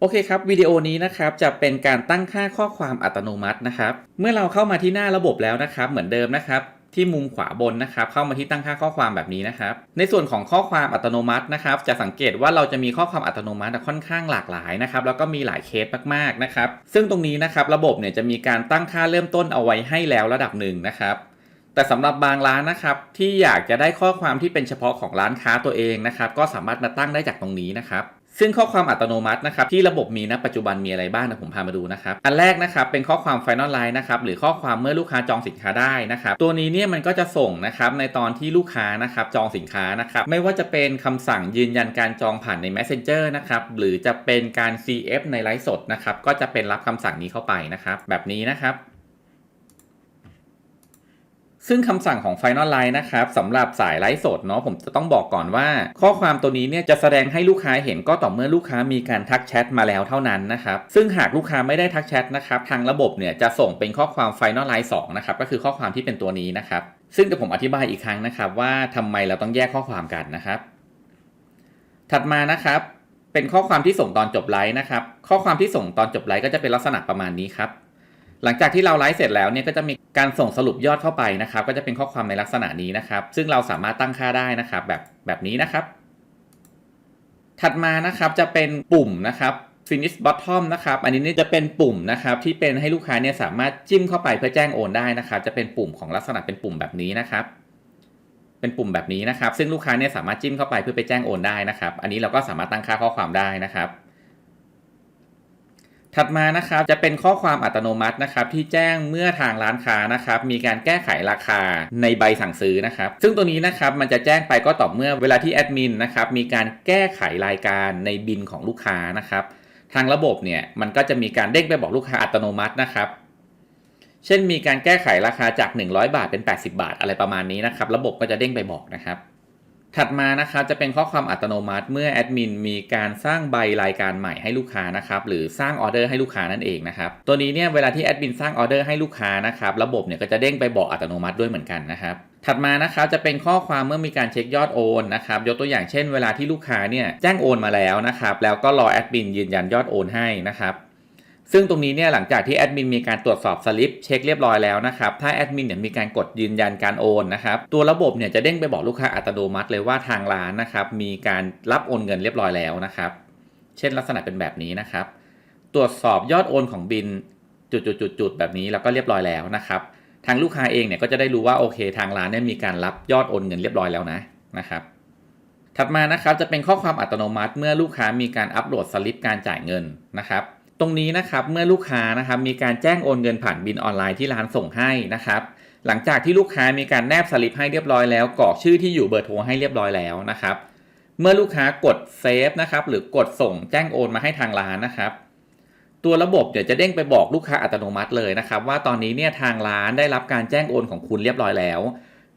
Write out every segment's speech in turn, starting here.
โอเคครับวิดีโอนี้นะครับจะเป็นการตั้งค่าข้อความอัตโนมัตินะครับ เมื่อเราเข้ามาที่หน้าระบบแล้วนะครับ เหมือนเดิมนะครับ ที่มุมขวาบนนะครับ เข้ามาที่ตั้งค่าข้อความแบบนี้นะครับ ในส่วนของข้อความอัตโนมัตินะครับ จะสังเกตว่าเราจะมีข้อความอัตโนมัติค่อนข้างหลากหลายนะครับ แล้วก็มีหลายเคสมากๆนะครับ ซึ่งตรงนี้นะครับระบบเนี่ยจะมีการตั้งค่าเริ่มต้นเอาไว้ให้แล้วระดับหนึ่งนะครับแต่สำหรับบางร้านนะครับที่อยากจะได้ข้อความที่เป็นเฉพาะของร้านค้าตัวเองนะครับ ก็สามารถมาตั้งได้จากตรงนี้นะครับ ซึ่งข้อความอัตโนมัตินะครับที่ระบบมีณปัจจุบันมีอะไรบ้างนะผมพามาดูนะครับอันแรกนะครับเป็นข้อความ Final Line นะครับหรือข้อความเมื่อลูกค้าจองสินค้าได้นะครับตัวนี้เนี่ยมันก็จะส่งนะครับในตอนที่ลูกค้านะครับจองสินค้านะครับไม่ว่าจะเป็นคำสั่งยืนยันการจองผ่านใน Messenger นะครับหรือจะเป็นการ CF ในไลฟ์สดนะครับก็จะเป็นรับคำสั่งนี้เข้าไปนะครับแบบนี้นะครับ ซึ่งคำสั่งของ Final Line นะครับสำหรับสายไลฟ์สดเนาะผมจะต้องบอกก่อนว่า ข้อความตัวนี้เนี่ยจะแสดงให้ลูกค้าเห็นก็ต่อเมื่อลูกค้ามีการทักแชทมาแล้วเท่านั้นนะครับซึ่งหากลูกค้าไม่ได้ทักแชทนะครับทางระบบเนี่ยจะส่งเป็นข้อความ Final Line 2นะครับก็คือข้อความที่เป็นตัวนี้นะครับซึ่งเดี๋ยวผมอธิบายอีกครั้งนะครับว่าทำไมเราต้องแยกข้อความกันนะครับ ถัดมานะครับเป็นข้อความที่ส่งตอนจบไลฟ์นะครับ ข้อความที่ส่งตอนจบไลฟ์ก็จะเป็นลักษณะประมาณนี้ครับ หลังจากที่เราไลฟ์เสร็จแล้วเนี่ยก็จะมีการส่งสรุปยอดเข้าไปนะครับ ก็จะเป็นข้อความในลักษณะนี้นะครับ ซึ่งเราสามารถตั้งค่าได้นะครับ แบบแบบนี้นะครับ ถัดมานะครับจะเป็นปุ่มนะครับ finish bottom นะครับ อันนี้นี่จะเป็นปุ่มนะครับ ที่เป็นให้ลูกค้าเนี่ยสามารถจิ้มเข้าไปเพื่อแจ้งโอนได้นะครับ จะเป็นปุ่มของลักษณะเป็นปุ่มแบบนี้นะครับ เป็นปุ่มแบบนี้นะครับ ซึ่งลูกค้าเนี่ยสามารถจิ้มเข้าไปเพื่อไปแจ้งโอนได้นะครับ อันนี้เราก็สามารถตั้งค่าข้อความได้นะครับ ถัดมานะครับจะเป็นข้อความอัตโนมัตินะครับที่แจ้งเมื่อทางร้านค้านะครับมีการแก้ไขราคาในใบสั่งซื้อนะครับซึ่งตัวนี้นะครับมันจะแจ้งไปก็ต่อเมื่อเวลาที่แอดมินนะครับมีการแก้ไขรายการในบินของลูกค้านะครับทางระบบเนี่ยมันก็จะมีการเด้งไปบอกลูกค้าอัตโนมัตินะครับเช่นมีการแก้ไขราคาจาก 100 บาทเป็น 80 บาทอะไรประมาณนี้นะครับระบบก็จะเด้งไปบอกนะครับ ถัดมานะครับจะเป็นข้อความอัตโนมัติเมื่อแอดมินมีการสร้างใบรายการใหม่ให้ลูกค้านะครับหรือสร้างออเดอร์ให้ลูกค้านั่นเองนะครับตัวนี้เนี่ยเวลาที่แอดมินสร้างออเดอร์ให้ลูกค้านะครับระบบเนี่ยก็จะเด้งไปบอกอัตโนมัติด้วยเหมือนกันนะครับถัดมานะครับจะเป็นข้อความเมื่อมีการเช็คยอดโอนนะครับยกตัวอย่างเช่นเวลาที่ลูกค้าเนี่ยแจ้งโอนมาแล้วนะครับแล้วก็รอแอดมินยืนยันยอดโอนให้นะครับ ซึ่งตรงนี้เนี่ยหลังจากที่แอดมินมีการตรวจสอบสลิปเช็คเรียบร้อยแล้วนะครับ ถ้าแอดมินเนี่ยมีการกดยืนยันการโอนนะครับ ตัวระบบเนี่ยจะเด้งไปบอกลูกค้าอัตโนมัติเลยว่าทางร้านนะครับมีการรับโอนเงินเรียบร้อยแล้วนะครับ เช่นลักษณะเป็นแบบนี้นะครับ ตรวจสอบยอดโอนของบินจุดๆๆแบบนี้แล้วก็เรียบร้อยแล้วนะครับ ทางลูกค้าเองเนี่ยก็จะได้รู้ว่าโอเคทางร้านเนี่ยมีการรับยอดโอนเงินเรียบร้อยแล้วนะนะครับ ถัดมานะครับจะเป็นข้อความอัตโนมัติเมื่อลูกค้ามีการอัปโหลดสลิปการจ่ายเงินนะครับ ตรงนี้นะครับเมื่อลูกค้านะครับมีการแจ้งโอนเงินผ่านบินออนไลน์ที่ร้านส่งให้นะครับหลังจากที่ลูกค้ามีการแนบสลิปให้เรียบร้อยแล้วกรอกชื่อที่อยู่เบอร์โทรให้เรียบร้อยแล้วนะครับ เมื่อลูกค้ากดเซฟนะครับหรือกดส่งแจ้งโอนมาให้ทางร้านนะครับ ตัวระบบเดี๋ยวจะเด้งไปบอกลูกค้าอัตโนมัติเลยนะครับ ว่าตอนนี้เนี่ยทางร้านได้รับการแจ้งโอนของคุณเรียบร้อยแล้ว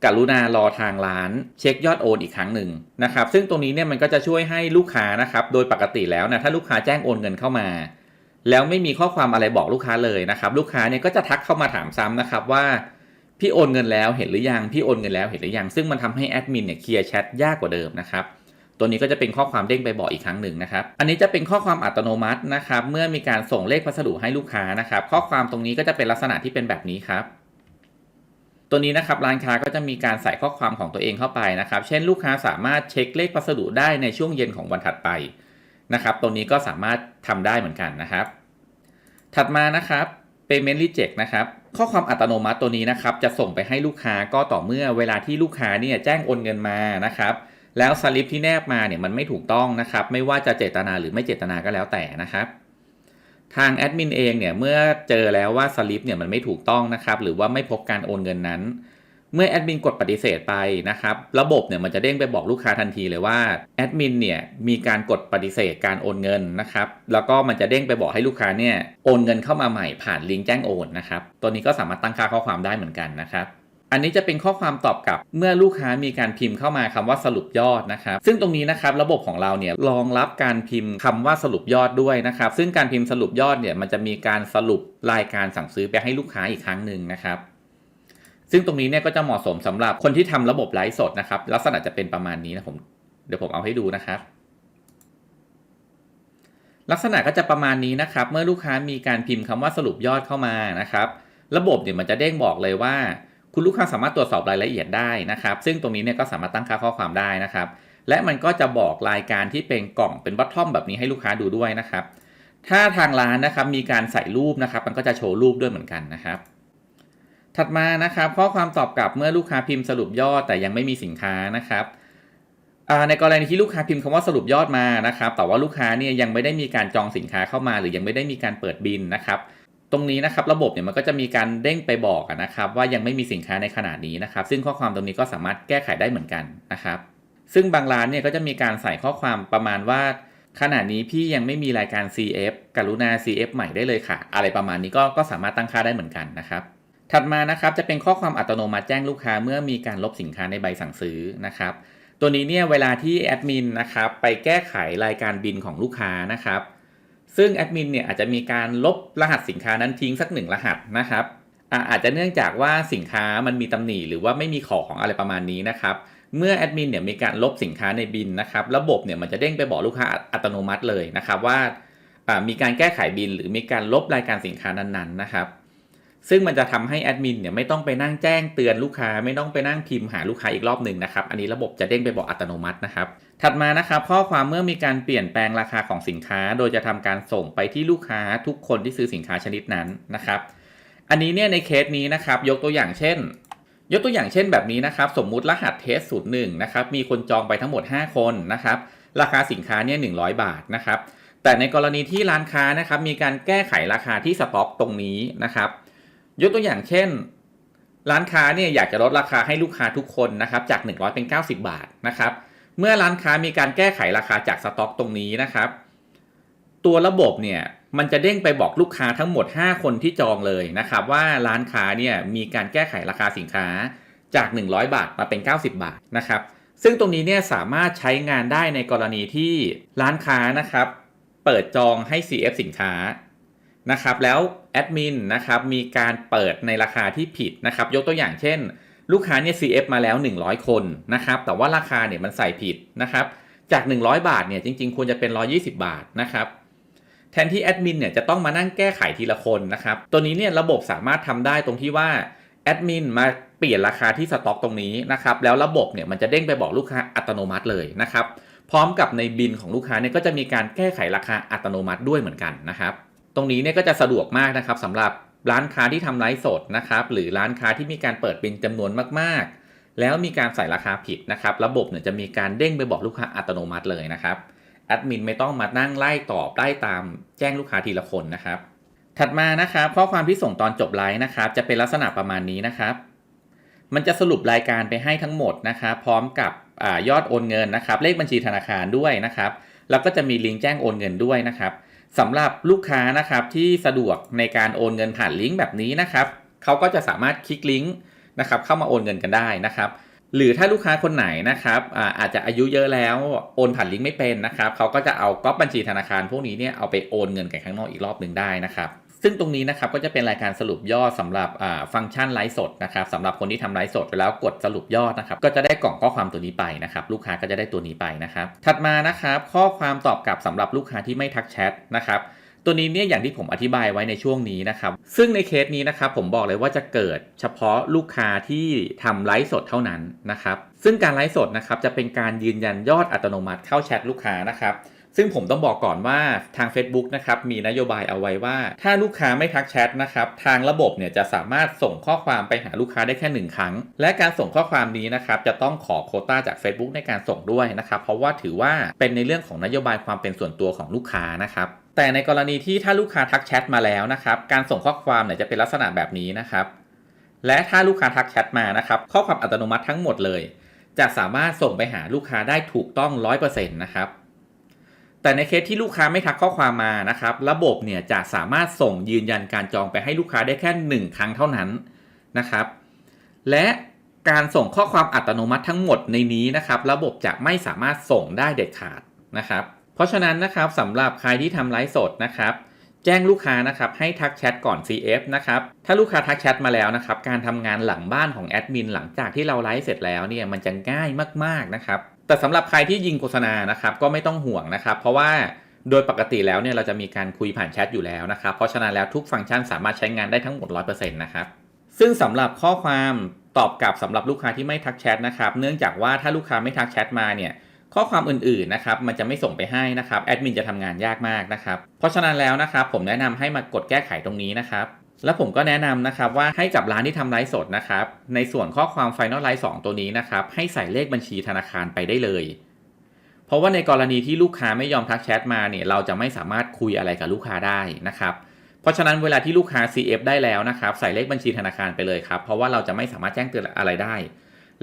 กรุณารอทางร้าน เช็คยอดโอนอีกครั้งหนึ่งนะครับ ซึ่งตรงนี้เนี่ยมันก็จะช่วยให้ลูกค้านะครับ โดยปกติแล้วนะถ้าลูกค้าแจ้งโอนเงินเข้ามา แล้วไม่มีข้อความอะไรบอกลูกค้าเลยนะครับ ลูกค้าเนี่ยก็จะทักเข้ามาถามซ้ำนะครับว่าพี่โอนเงินแล้วเห็นหรือยังพี่โอนเงินแล้วเห็นหรือยังซึ่งมันทำให้แอดมินเนี่ยเคลียร์แชทยากกว่าเดิมนะครับตัวนี้ก็จะเป็นข้อความเด้งไปบอกอีกครั้งหนึ่งนะครับ อันนี้จะเป็นข้อความอัตโนมัตินะครับ เมื่อมีการส่งเลขพัสดุให้ลูกค้านะครับ ข้อความตรงนี้ก็จะเป็นลักษณะที่เป็นแบบนี้ครับ ตัวนี้นะครับร้านค้าก็จะมีการใส่ข้อความของตัวเองเข้าไปนะครับ เช่นลูกค้าสามารถเช็คเลขพัสดุได้ในช่วงเย็นของวันถัดไป นะครับตัวนี้ก็สามารถทำได้เหมือนกันนะครับ ถัดมานะครับ payment reject นะครับ ข้อความอัตโนมัติตัวนี้นะครับ จะส่งไปให้ลูกค้าก็ต่อเมื่อเวลาที่ลูกค้าเนี่ยแจ้งโอนเงินมานะครับแล้วสลิปที่แนบมาเนี่ยมันไม่ถูกต้องนะครับ ไม่ว่าจะเจตนาหรือไม่เจตนาก็แล้วแต่นะครับ ทางแอดมินเองเนี่ยเมื่อเจอแล้วว่าสลิปเนี่ยมันไม่ถูกต้องนะครับ หรือว่าไม่พบการโอนเงินนั้น เมื่อแอดมินกดปฏิเสธไปนะครับ ระบบเนี่ยมันจะเด้งไปบอกลูกค้าทันทีเลยว่าแอดมินเนี่ยมีการกดปฏิเสธการโอนเงินนะครับ แล้วก็มันจะเด้งไปบอกให้ลูกค้าเนี่ยโอนเงินเข้ามาใหม่ผ่านลิงก์แจ้งโอนนะครับ ตัวนี้ก็สามารถตั้งค่าข้อความได้เหมือนกันนะครับอันนี้จะเป็นข้อความตอบกลับเมื่อลูกค้ามีการพิมพ์เข้ามาคำว่าสรุปยอดนะครับ ซึ่งตรงนี้นะครับระบบของเราเนี่ยรองรับการพิมพ์คำว่าสรุปยอดด้วยนะครับ ซึ่งการพิมพ์สรุปยอดเนี่ยมันจะมีการสรุปรายการสั่งซื้อไปให้ลูกค้าอีกครั้งหนึ่งนะครับ ซึ่งตรงนี้เนี่ยก็จะเหมาะสมสำหรับคนที่ทำระบบไลฟ์สดนะครับ ลักษณะจะเป็นประมาณนี้นะผมเดี๋ยวผมเอาให้ดูนะครับ ลักษณะก็จะประมาณนี้นะครับ เมื่อลูกค้ามีการพิมพ์คำว่าสรุปยอดเข้ามานะครับ ระบบเนี่ยมันจะเด้งบอกเลยว่า คุณลูกค้าสามารถตรวจสอบรายละเอียดได้นะครับ ซึ่งตรงนี้เนี่ยก็สามารถตั้งค่าข้อความได้นะครับ และมันก็จะบอกรายการที่เป็นกล่องเป็นบัตทอมแบบนี้ให้ลูกค้าดูด้วยนะครับ ถ้าทางร้านนะครับมีการใส่รูปนะครับ มันก็จะโชว์รูปด้วยเหมือนกันนะครับ ถัดมานะครับ ข้อความตอบกลับเมื่อลูกค้าพิมพ์สรุปยอดแต่ยังไม่มีสินค้านะครับในกรณีที่ลูกค้าพิมพ์คำว่าสรุปยอดมานะครับแต่ว่าลูกค้าเนี่ยยังไม่ได้มีการจองสินค้าเข้ามา หรือยังไม่ได้มีการเปิดบินนะครับ ตรงนี้นะครับระบบเนี่ยมันก็จะมีการเด้งไปบอกนะครับ ว่ายังไม่มีสินค้าในขนาดนี้นะครับ ซึ่งข้อความตรงนี้ก็สามารถแก้ไขได้เหมือนกันนะครับ ซึ่งบางร้านเนี่ยก็จะมีการใส่ข้อความประมาณว่าขณะนี้พี่ยังไม่มีรายการ CF กรุณา CF ใหม่ได้เลยค่ะ อะไรประมาณนี้ก็ก็สามารถตั้งค่าได้เหมือนกันนะครับ ถัดมานะครับจะเป็นข้อความอัตโนมัติแจ้งลูกค้าเมื่อมีการลบสินค้าในใบสั่งซื้อนะครับ ตัวนี้เนี่ยเวลาที่แอดมินนะครับไปแก้ไขรายการบินของลูกค้านะครับ ซึ่งแอดมินเนี่ยอาจจะมีการลบรหัสสินค้านั้นทิ้งสักหนึ่งรหัสนะครับอาจจะเนื่องจากว่าสินค้ามันมีตำหนิหรือว่าไม่มีของอะไรประมาณนี้นะครับ เมื่อแอดมินเนี่ยมีการลบสินค้าในบินนะครับ ระบบเนี่ยมันจะเด้งไปบอกลูกค้าอัตโนมัติเลยนะครับว่ามีการแก้ไขบินหรือมีการลบรายการสินค้านั้นๆนะครับ ซึ่งมันจะทำให้แอดมินเนี่ยไม่ต้องไปนั่งแจ้งเตือนลูกค้า ไม่ต้องไปนั่งพิมพ์หาลูกค้าอีกรอบหนึ่งนะครับ อันนี้ระบบจะเด้งไปบอกอัตโนมัตินะครับ ถัดมานะครับข้อความเมื่อมีการเปลี่ยนแปลงราคาของสินค้า โดยจะทำการส่งไปที่ลูกค้าทุกคนที่ซื้อสินค้าชนิดนั้นนะครับ อันนี้เนี่ยในเคสนี้นะครับยกตัวอย่างเช่น ยกตัวอย่างเช่นแบบนี้นะครับ สมมุติรหัสเทสศูนย์หนึ่งนะครับมีคนจองไปทั้งหมด 5 คนนะครับราคาสินค้าเนี่ยหนึ่งบาทนะครับแต่ในกรณีที่ร้านค้านะครับมีการแก้ไขราคาที่สต็อกตรงนี้นะครับ ยกตัวอย่างเช่น ร้านค้าเนี่ยอยากจะลดราคาให้ลูกค้าทุกคนนะครับจาก 100 เป็น 90 บาทนะครับ เมื่อร้านค้ามีการแก้ไขราคาจากสต็อกตรงนี้นะครับ ตัวระบบเนี่ยมันจะเด้งไปบอกลูกค้าทั้งหมด 5 คนที่จองเลยนะครับ ว่าร้านค้าเนี่ยมีการแก้ไขราคาสินค้าจาก 100 บาทมาเป็น 90 บาทนะครับ ซึ่งตรงนี้เนี่ยสามารถใช้งานได้ในกรณีที่ร้านค้านะครับ เปิดจองให้ CF สินค้า นะครับแล้วแอดมินนะครับมีการเปิดในราคาที่ผิดนะครับยกตัวอย่างเช่น ลูกค้าเนี่ย CF มาแล้ว 100 คนนะครับแต่ว่าราคาเนี่ยมันใส่ผิดนะครับจาก 100 บาทเนี่ยจริงๆ ควรจะเป็น 120 บาทนะครับแทนที่แอดมินเนี่ยจะต้องมานั่งแก้ไขทีละคนนะครับตัวนี้เนี่ยระบบสามารถทำได้ตรงที่ว่าแอดมินมาเปลี่ยนราคาที่สต็อกตรงนี้นะครับแล้วระบบเนี่ยมันจะเด้งไปบอกลูกค้าอัตโนมัติเลยนะครับพร้อมกับในบินของลูกค้าเนี่ยก็จะมีการแก้ไขราคาอัตโนมัติด้วยเหมือนกันนะครับ ตรงนี้เนี่ยก็จะสะดวกมากนะครับสำหรับร้านค้าที่ทำไลฟ์สดนะครับหรือร้านค้าที่มีการเปิดบินจำนวนมากๆ แล้วมีการใส่ราคาผิดนะครับ ระบบเนี่ยจะมีการเด้งไปบอกลูกค้าอัตโนมัติเลยนะครับแอดมินไม่ต้องมานั่งไล่ตอบไล่ตามแจ้งลูกค้าทีละคนนะครับ ถัดมานะครับข้อความที่ส่งตอนจบไลฟ์นะครับ จะเป็นลักษณะประมาณนี้นะครับ มันจะสรุปรายการไปให้ทั้งหมดนะครับ พร้อมกับอยอดโอนเงินนะครับ เลขบัญชีธนาคารด้วยนะครับ แล้วก็จะมีลิงก์แจ้งโอนเงินด้วยนะครับ สำหรับลูกค้านะครับที่สะดวกในการโอนเงินผ่านลิงก์แบบนี้นะครับเขาก็จะสามารถคลิกลิงก์นะครับเข้ามาโอนเงินกันได้นะครับ หรือถ้าลูกค้าคนไหนนะครับอาจจะอายุเยอะแล้วโอนผ่านลิงก์ไม่เป็นนะครับเขาก็จะเอาก๊อปบัญชีธนาคารพวกนี้เนี่ยเอาไปโอนเงินกันข้างนอกอีกรอบหนึ่งได้นะครับ ซึ่งตรงนี้นะครับก็จะเป็นรายการสรุปยอดสำหรับฟังก์ชันไลฟ์สดนะครับสำหรับคนที่ทำไลฟ์สดไปแล้วกดสรุปยอดนะครับก็จะได้กล่องข้อความตัวนี้ไปนะครับลูกค้าก็จะได้ตัวนี้ไปนะครับถัดมานะครับข้อความตอบกลับสำหรับลูกค้าที่ไม่ทักแชทนะครับตัวนี้เนี่ยอย่างที่ผมอธิบายไว้ในช่วงนี้นะครับซึ่งในเคสนี้นะครับผมบอกเลยว่าจะเกิดเฉพาะลูกค้าที่ทำไลฟ์สดเท่านั้นนะครับซึ่งการไลฟ์สดนะครับจะเป็นการยืนยันยอดอัตโนมัติเข้าแชทลูกค้านะครับ ซึ่งผมต้องบอกก่อนว่าทาง Facebook นะครับมีนโยบายเอาไว้ว่า ถ้าลูกค้าไม่ทักแชทนะครับทางระบบเนี่ยจะสามารถส่งข้อความไปหาลูกค้าได้แค่หนึ่งครั้ง และการส่งข้อความนี้นะครับจะต้องขอโคต้าจาก Facebook ในการส่งด้วยนะครับเพราะว่าถือว่าเป็นในเรื่องของนโยบายความเป็นส่วนตัวของลูกค้านะครับแต่ในกรณีที่ถ้าลูกค้าทักแชทมาแล้วนะครับการส่งข้อความเนี่ยจะเป็นลักษณะแบบนี้นะครับและถ้าลูกค้าทักแชทมานะครับข้อความอัตโนมัติทั้งหมดเลย จะสามารถส่งไปหาลูกค้าได้ถูกต้อง 100%นะครับ แต่ในเคสที่ลูกค้าไม่ทักข้อความมานะครับ ระบบเนี่ยจะสามารถส่งยืนยันการจองไปให้ลูกค้าได้แค่ 1 ครั้งเท่านั้นนะครับ และการส่งข้อความอัตโนมัติทั้งหมดในนี้นะครับ ระบบจะไม่สามารถส่งได้เด็ดขาดนะครับ เพราะฉะนั้นนะครับสำหรับใครที่ทำไลฟ์สดนะครับแจ้งลูกค้านะครับให้ทักแชทก่อน CF นะครับถ้าลูกค้าทักแชทมาแล้วนะครับการทำงานหลังบ้านของแอดมินหลังจากที่เราไลฟ์เสร็จแล้วเนี่ยมันจะง่ายมากๆนะครับ แต่สำหรับใครที่ยิงโฆษณานะครับก็ไม่ต้องห่วงนะครับ เพราะว่าโดยปกติแล้วเนี่ยเราจะมีการคุยผ่านแชทอยู่แล้วนะครับ เพราะฉะนั้นแล้วทุกฟังก์ชันสามารถใช้งานได้ทั้งหมด 100%นะครับ ซึ่งสำหรับข้อความตอบกลับสำหรับลูกค้าที่ไม่ทักแชทนะครับ เนื่องจากว่าถ้าลูกค้าไม่ทักแชทมาเนี่ยข้อความอื่นๆนะครับมันจะไม่ส่งไปให้นะครับแอดมินจะทำงานยากมากนะครับเพราะฉะนั้นแล้วนะครับผมแนะนำให้มากดแก้ไขตรงนี้นะครับ แล้วผมก็แนะนำนะครับว่าให้กับร้านที่ทำไลฟ์สดนะครับ ในส่วนข้อความ Final ไลฟ์2ตัวนี้นะครับ ให้ใส่เลขบัญชีธนาคารไปได้เลย เพราะว่าในกรณีที่ลูกค้าไม่ยอมทักแชทมาเนี่ยเราจะไม่สามารถคุยอะไรกับลูกค้าได้นะครับเพราะฉะนั้นเวลาที่ลูกค้า CF ได้แล้วนะครับใส่เลขบัญชีธนาคารไปเลยครับเพราะว่าเราจะไม่สามารถแจ้งเตือนอะไรได้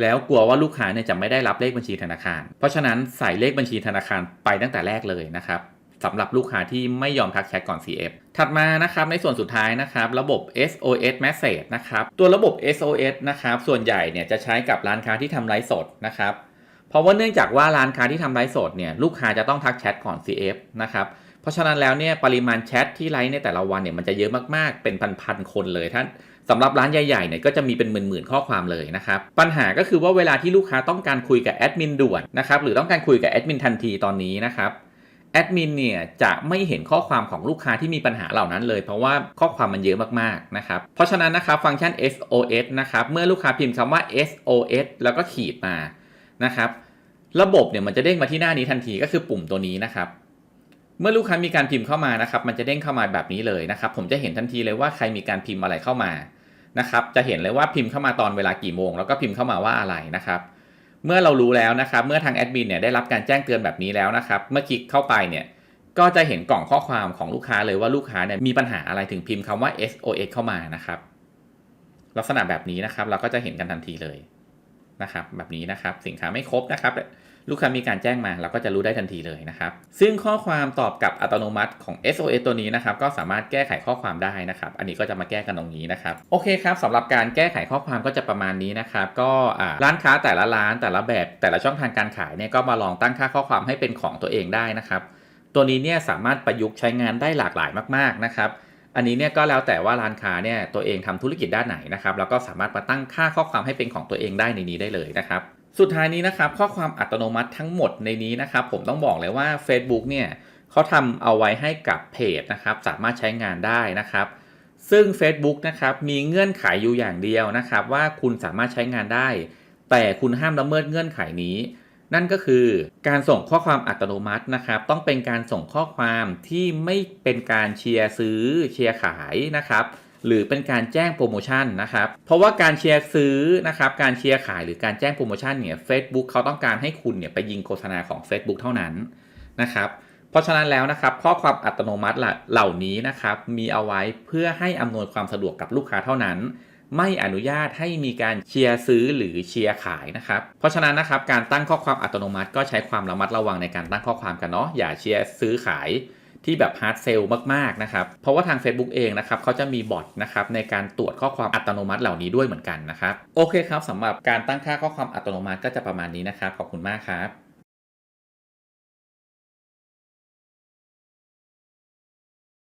แล้วกลัวว่าลูกค้าเนี่ยจะไม่ได้รับเลขบัญชีธนาคาร เพราะฉะนั้นใส่เลขบัญชีธนาคารไปตั้งแต่แรกเลยนะครับ สำหรับลูกค้าที่ไม่ยอมทักแชทก่อน CF ถัดมานะครับในส่วนสุดท้ายนะครับระบบ SOS Message นะครับตัวระบบ SOS นะครับส่วนใหญ่เนี่ยจะใช้กับร้านค้าที่ทำไลฟ์สดนะครับเพราะว่าเนื่องจากว่าร้านค้าที่ทำไลฟ์สดเนี่ยลูกค้าจะต้องทักแชทก่อน CF นะครับเพราะฉะนั้นแล้วเนี่ยปริมาณแชทที่ไลฟ์ในแต่ละวันเนี่ยมันจะเยอะมากๆเป็นพันๆคนเลยท่านสำหรับร้านใหญ่ๆเนี่ยก็จะมีเป็นหมื่นๆข้อความเลยนะครับปัญหาก็คือว่าเวลาที่ลูกค้าต้องการคุยกับแอดมินด่วนนะครับหรือต้องการคุยกับแอดมินทันทีตอนนี้นะครับ แอดมินเนี่ยจะไม่เห็นข้อความของลูกค้าที่มีปัญหาเหล่านั้นเลย เพราะว่าข้อความมันเยอะมากๆนะครับเพราะฉะนั้นนะครับฟังก์ชัน SOS นะครับเมื่อลูกค้าพิมพ์คำว่า SOS แล้วก็ขีดมานะครับระบบเนี่ยมันจะเด้งมาที่หน้านี้ทันทีก็คือปุ่มตัวนี้นะครับเมื่อลูกค้ามีการพิมพ์เข้ามานะครับมันจะเด้งเข้ามาแบบนี้เลยนะครับผมจะเห็นทันทีเลยว่าใครมีการพิมพ์อะไรเข้ามานะครับจะเห็นเลยว่าพิมพ์เข้ามาตอนเวลากี่โมง แล้วก็พิมพ์เข้ามาว่าอะไรนะครับ เมื่อเรารู้แล้วนะครับ เมื่อทางแอดมินเนี่ยได้รับการแจ้งเตือนแบบนี้แล้วนะครับ เมื่อคลิกเข้าไปเนี่ยก็จะเห็นกล่องข้อความของลูกค้าเลยว่าลูกค้าเนี่ยมีปัญหาอะไรถึงพิมพ์คำว่า SOS เข้ามานะครับ ลักษณะแบบนี้นะครับ เราก็จะเห็นกันทันทีเลยนะครับ แบบนี้นะครับ สินค้าไม่ครบนะครับ ลูกค้ามีการแจ้งมาเราก็จะรู้ได้ทันทีเลยนะครับ ซึ่งข้อความตอบกลับอัตโนมัติของ SOS ตัวนี้นะครับ ก็สามารถแก้ไขข้อความได้นะครับ อันนี้ก็จะมาแก้กันตรงนี้นะครับ โอเคครับสำหรับการแก้ไขข้อความก็จะประมาณนี้นะครับ ก็ร้านค้าแต่ละร้านแต่ละแบบ แต่ละช่องทางการขายเนี่ยก็มาลองตั้งค่าข้อความให้เป็นของตัวเองได้นะครับ ตัวนี้เนี่ยสามารถประยุกต์ใช้งานได้หลากหลายมากๆนะครับอันนี้เนี่ยก็แล้วแต่ว่าร้านค้าเนี่ยตัวเองทำธุรกิจด้านไหนนะครับแล้วก็สามารถมาตั้งค่าข้อความให้เป็นของตัวเองได้ในนี้ได้เลยนะครับ สุดท้ายนี้นะครับข้อความอัตโนมัติทั้งหมดในนี้นะครับ ผมต้องบอกเลยว่า Facebook เนี่ยเขาทำเอาไว้ให้กับเพจนะครับ สามารถใช้งานได้นะครับ ซึ่ง Facebook นะครับมีเงื่อนไขอยู่อย่างเดียวนะครับ ว่าคุณสามารถใช้งานได้ แต่คุณห้ามละเมิดเงื่อนไขนี้ นั่นก็คือการส่งข้อความอัตโนมัตินะครับ ต้องเป็นการส่งข้อความที่ไม่เป็นการเชียร์ซื้อเชียร์ขายนะครับ หรือเป็นการแจ้งโปรโมชั่นนะครับ เพราะว่าการเชียร์ซื้อนะครับการเชียร์ขายหรือการแจ้งโปรโมชั่นเนี่ย Facebook เขาต้องการให้คุณเนี่ยไปยิงโฆษณาของ Facebook เท่านั้นนะครับเพราะฉะนั้นแล้วนะครับข้อความอัตโนมัติเหล่านี้นะครับมีเอาไว้เพื่อให้อำนวยความสะดวกกับลูกค้าเท่านั้น ไม่อนุญาตให้มีการเชียร์ซื้อหรือเชียร์ขายนะครับเพราะฉะนั้นนะครับการตั้งข้อความอัตโนมัติก็ใช้ความระมัดระวังในการตั้งข้อความกันเนาะอย่าเชียร์ซื้อขาย ที่แบบฮาร์ดเซลมากๆนะครับ เพราะว่าทาง Facebook เองนะครับเขาจะมีบอทนะครับในการตรวจข้อความอัตโนมัติเหล่านี้ด้วยเหมือนกันนะครับ โอเคครับสำหรับการตั้งค่าข้อความอัตโนมัติก็จะประมาณนี้นะครับ ขอบคุณมากครับ